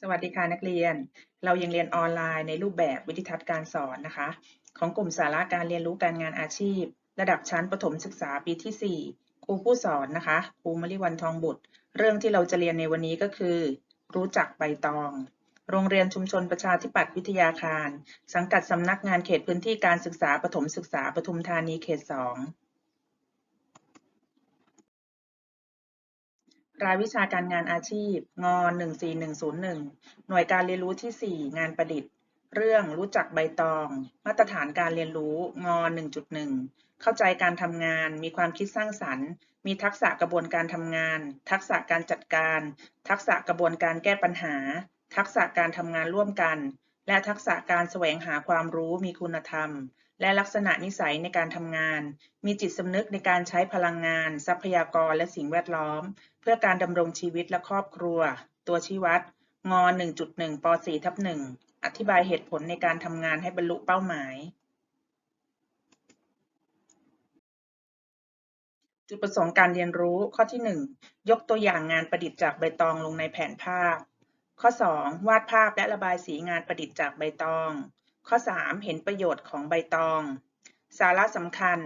สวัสดีค่ะนักเรียน เรายังเรียนออนไลน์ในรูปแบบวิธีทัศน์การสอนนะคะ ของกลุ่มสาระการเรียนรู้การงานอาชีพ ระดับชั้นประถมศึกษาปีที่ 4 ครูผู้สอนนะคะครูมริวันทองบุตร เรื่องที่เราจะเรียนในวันนี้ก็คือ รู้จักใบตอง โรงเรียนชุมชนประชาธิปัตย์วิทยาคาร สังกัดสำนักงานเขตพื้นที่การศึกษาประถมศึกษาปทุมธานีเขต 2 รายวิชาการงานอาชีพ งอ14101 หน่วยการเรียนรู้ที่ 4 งานประดิษฐ์ เรื่องรู้จักใบตอง มาตรฐานการเรียนรู้ งอ1.1 เข้าใจการทำงาน มีความคิดสร้างสรรค์ มีทักษะกระบวนการทำงาน ทักษะการจัดการ ทักษะกระบวนการแก้ปัญหา ทักษะการทำงานร่วมกัน และทักษะการแสวงหาความรู้มีคุณธรรม และลักษณะนิสัยในการทำงาน มีจิตสำนึกในการใช้พลังงาน ทรัพยากรและสิ่งแวดล้อม เพื่อการดำรงชีวิตและครอบครัว ตัวชี้วัด ง 1.1 ป 4 ทับ1อธิบายเหตุผลในการทำงานให้บรรลุเป้าหมาย จุดประสงค์การเรียนรู้ข้อที่ 1 ยกตัวอย่างงานประดิษฐ์จากใบตองลงในแผนภาพ ข้อ 2 วาดภาพและระบายสีงานประดิษฐ์จากใบตอง ข้อ 3 เห็นประโยชน์ของใบตอง สาระสำคัญ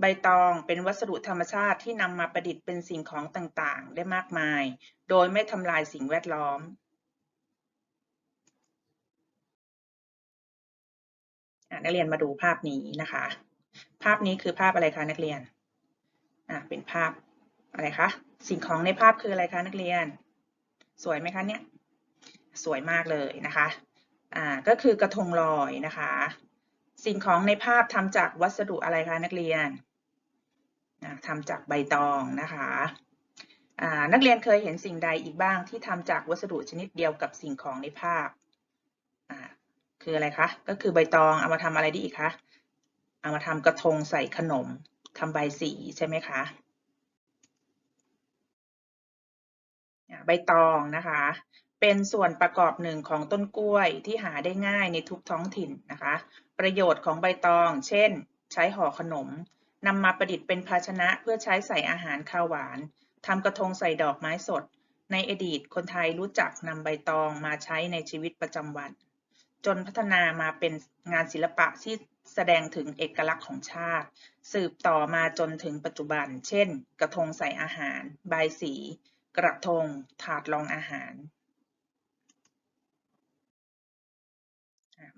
ใบตองเป็นวัสดุธรรมชาติที่นำมาประดิษฐ์เป็นสิ่งของต่างๆ ได้มากมาย โดยไม่ทำลายสิ่งแวดล้อมนักเรียนมาดูภาพนี้นะคะ ภาพนี้คือภาพอะไรคะนักเรียนเป็นภาพอะไรคะ สิ่งของในภาพคืออะไรคะนักเรียน สวยไหมคะเนี่ย สวยมากเลยนะคะ อ่าก็คือกระทงลอยนะคะ สิ่งของในภาพทำจากวัสดุอะไรคะนักเรียนทำจากใบตองนะคะนักเรียนเคยเห็นสิ่งใดอีกบ้างที่ทำจากวัสดุชนิดเดียวกับสิ่งของในภาพคืออะไรคะก็คือใบตองเอามาทำอะไรได้อีกคะเอามาทำกระทงใส่ขนมทำใบสีใช่ไหมคะใบตองนะคะ เป็นส่วนประกอบหนึ่งของต้นกล้วยที่หาได้ง่ายในทุกท้องถิ่นนะคะ ประโยชน์ของใบตอง เช่น ใช้ห่อขนมนำมาประดิษฐ์เป็นภาชนะเพื่อใช้ใส่อาหารข้าวหวานทำกระทงใส่ดอกไม้สด ในอดีตคนไทยรู้จักนำใบตองมาใช้ในชีวิตประจำวัน จนพัฒนามาเป็นงานศิลปะที่แสดงถึงเอกลักษณ์ของชาติ สืบต่อมาจนถึงปัจจุบัน เช่น กระทงใส่อาหาร ใบสี กระทง ถาดรองอาหาร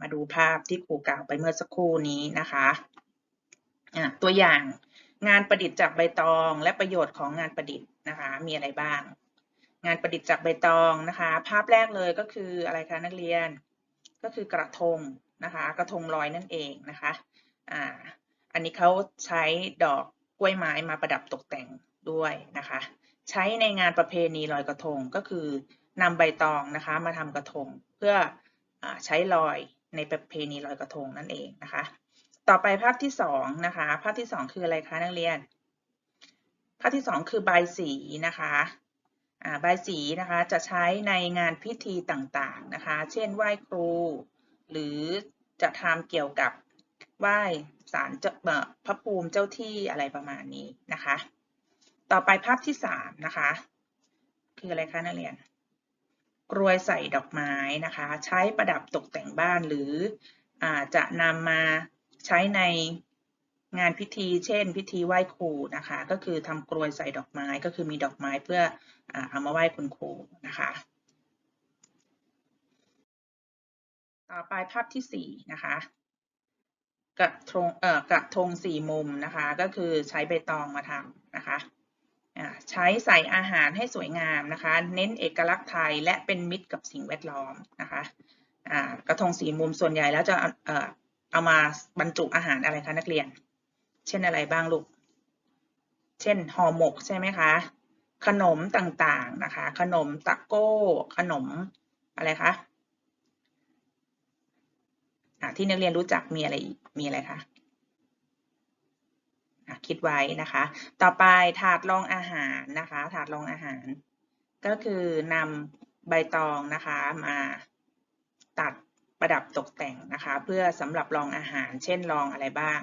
มาดูภาพที่ครูกล่าวไปเมื่อสักครู่นี้นะคะตัวอย่างงานประดิษฐ์จากใบตองและประโยชน์ของงานประดิษฐ์นะคะ มีอะไรบ้าง งานประดิษฐ์จากใบตองนะคะ ภาพแรกเลยก็คืออะไรคะนักเรียน ก็คือกระทงนะคะ กระทงลอยนั่นเองนะคะอ่าอันนี้เขาใช้ดอกกล้วยไม้มาประดับตกแต่งด้วยนะคะ ใช้ในงานประเพณีลอยกระทงก็คือนำใบตองนะคะ มาทำกระทงเพื่ออใช้ลอย ในประเพณีลอยกระทงนั่นเองนะคะ ต่อไปภาพที่สองนะคะ ภาพที่สองคืออะไรคะนักเรียน ภาพที่สองคือใบสีนะคะใบสีนะคะจะใช้ในงานพิธีต่างๆนะคะ เช่นไหว้ครู หรือจะทำเกี่ยวกับไหว้ศาลพระภูมิเจ้าที่อะไรประมาณนี้นะคะ ต่อไปภาพที่สามนะคะ คืออะไรคะนักเรียน กรวยใส่ดอกไม้นะคะ ใช้ประดับตกแต่งบ้านหรืออจะนำมาใช้ในงานพิธีเช่น พิธีไหว้ครูนะคะ ก็คือทำกลวยใส่ดอกไม้ก็คือมีดอกไม้เพื่อเอามาไหว้คุณครูนะคะ ต่อไปภาพที่สี่นะคะกระทงเอ่อกระทงสี่มุมนะคะ ก็คือใช้ใบตองมาทำนะคะ ใช้ใส่อาหารให้สวยงามนะคะ เน้นเอกลักษณ์ไทยและเป็นมิตรกับสิ่งแวดล้อมนะคะกระทงสีมุมส่วนใหญ่แล้วจะเอามาบรรจุอาหารอะไรคะนักเรียน เช่นอะไรบ้างลูก เช่นห่อหมกใช่ไหมคะ ขนมต่างๆนะคะ ขนมตะโก้ ขนมอะไรคะที่นักเรียนรู้จักมีอะไรมีอะไรคะ คิดไว้นะคะ ต่อไปถาดรองอาหารนะคะ ถาดรองอาหาร ก็คือนำใบตองนะคะมาตัดประดับตกแต่งนะคะ เพื่อสำหรับรองอาหาร เช่นรองอะไรบ้าง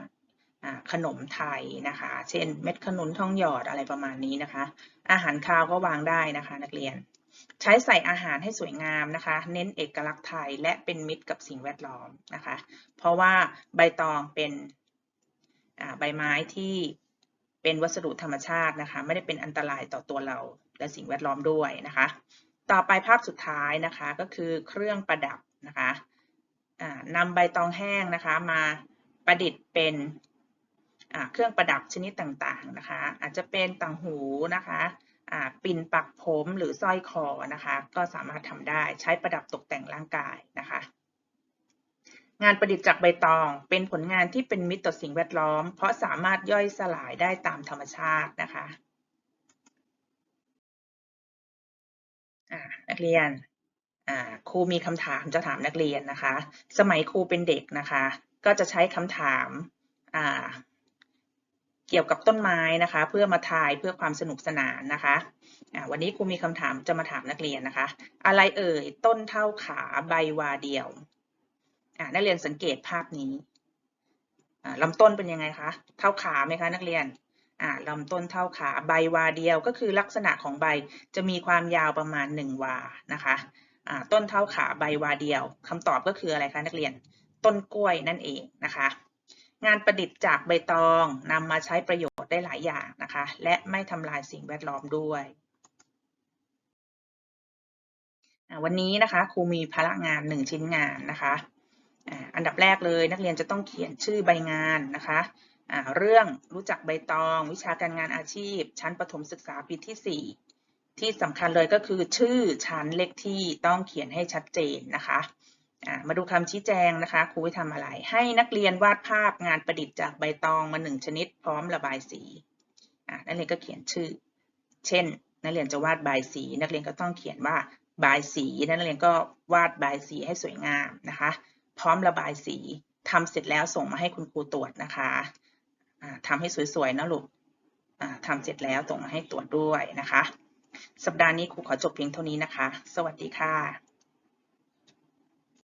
ขนมไทยนะคะ เช่น เม็ดขนุนทองหยอดอะไรประมาณนี้นะคะ อาหารคาวก็วางได้นะคะ นักเรียน ใช้ใส่อาหารให้สวยงามนะคะ เน้นเอกลักษณ์ไทยและเป็นมิตรกับสิ่งแวดล้อมนะคะ เพราะว่าใบตองเป็น ใบไม้ที่เป็นวัสดุธรรมชาตินะคะ ไม่ได้เป็นอันตรายต่อตัวเราและสิ่งแวดล้อมด้วยนะคะ ต่อไปภาพสุดท้ายนะคะก็คือเครื่องประดับนะคะนำใบตองแห้งนะคะมาประดิษฐ์เป็นเครื่องประดับชนิดต่างๆนะคะ อาจจะเป็นต่างหูนะคะปิ่นปักผมหรือสร้อยคอนะคะ ก็สามารถทำได้ใช้ประดับตกแต่งร่างกายนะคะ งานประดิษฐ์จากใบตอง เป็นผลงานที่เป็นมิตรต่อสิ่งแวดล้อม เพราะสามารถย่อยสลายได้ตามธรรมชาตินะคะนักเรียนครูมีคำถามจะถามนักเรียนนะคะ สมัยครูเป็นเด็กนะคะ ก็จะใช้คำถามาเกี่ยวกับต้นไม้นะคะ เพื่อมาทายเพื่อความสนุกสนานนะคะวันนี้ครูมีคำถามจะมาถามนักเรียนนะคะ อะไรเอ่ยต้นเท่าขาใบวาเดียว อ่านักเรียนสังเกตภาพนี้อ่าลำต้นเป็นยังไงคะ เท่าขาไหมคะนักเรียนอ่าลำต้นเท่าขาใบวาเดียวก็คือลักษณะของใบจะมีความยาวประมาณ 1 วานะคะอ่าต้นเท่าขาใบวาเดียวคำตอบก็คืออะไรคะนักเรียนต้นกล้วยนั่นเองนะคะงานประดิษฐ์จากใบตองนำมาใช้ประโยชน์ได้หลายอย่างนะคะ และไม่ทำลายสิ่งแวดล้อมด้วย วันนี้นะคะครูมีภาระงานหนึ่งชิ้นงานนะคะ อันดับแรกเลยนักเรียนจะต้องเขียนชื่อใบงานนะคะเรื่องรู้จักใบตองวิชาการงานอาชีพ ชั้นประถมศึกษาปีที่ 4 ที่สำคัญเลยก็คือชื่อชั้นเลขที่ต้องเขียนให้ชัดเจนนะคะมาดูคำชี้แจงนะคะครูให้ทำอะไร ให้นักเรียนวาดภาพงานประดิษฐ์จากใบตองมาหนึ่งชนิดพร้อมระบายสีอ่นักเรียนก็เขียนชื่อ เช่น นักเรียนจะวาดใบสี นักเรียนก็ต้องเขียนว่าใบสีนักเรียนก็วาดใบสีให้สวยงามนะคะ พร้อมระบายสีทำเสร็จแล้วส่งมาให้คุณครูตรวจนะคะอ่าทำให้สวยๆนะลูกอ่าทำเสร็จแล้วส่งมาให้ตรวจด้วยนะคะ สัปดาห์นี้ครูขอจบเพียงเท่านี้นะคะ สวัสดีค่ะ